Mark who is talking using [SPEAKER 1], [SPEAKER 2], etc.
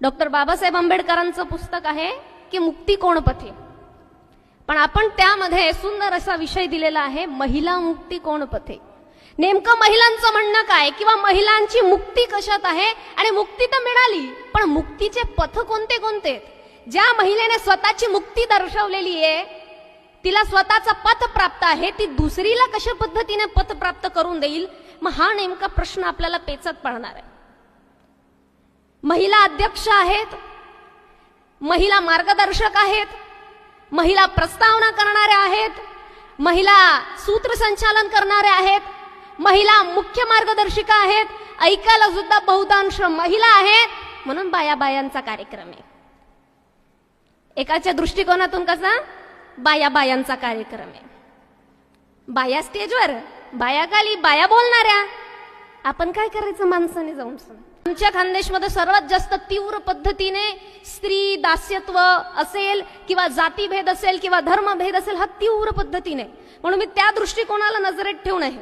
[SPEAKER 1] Doctor Babasaheb आंबेडकरांचं पुस्तक आहे की मुक्ती कोण पथे पण आपण त्यामध्ये सुंदर असा विषय दिलेला आहे महिला मुक्ती कोण पथे नेमकं महिलांचं म्हणणं काय? किंवा महिलांची मुक्ती कशात आहे? आणि मुक्ती तर मिळाली पण मुक्तीचे पथ कोणते कोणते? ज्या महिलेने स्वतःची मुक्ती दर्शवलेली आहे तिला स्वतःचा पथ प्राप्त आहे ती दुसरीला कशा पद्धतीने पथ प्राप्त करून देईल? मग हा नेमका प्रश्न आपल्याला पेचत पडणार आहे. महिला अध्यक्ष आहेत महिला मार्गदर्शक आहेत महिला प्रस्तावना करणाऱ्या आहेत महिला सूत्रसंचालन करणाऱ्या आहेत महिला मुख्य मार्गदर्शिका आहेत ऐकायला सुद्धा बहुतांश महिला आहेत. म्हणून बाया बायांचा कार्यक्रम आहे. एकाच्या दृष्टिकोनातून कसा? बाया बायांचा कार्यक्रम आहे. बाया स्टेजवर बाया खाली बाया बोलणाऱ्या. आपण काय करायचं माणसाने जाऊन आमच्या खानदेशमध्ये सर्वात जास्त तीव्र पद्धतीने स्त्री दास्यत्व असेल किंवा जातीभेद असेल किंवा धर्मभेद असेल हा तीव्र पद्धतीने. म्हणून मी त्या दृष्टिकोनाला नजरेत ठेवून आहे.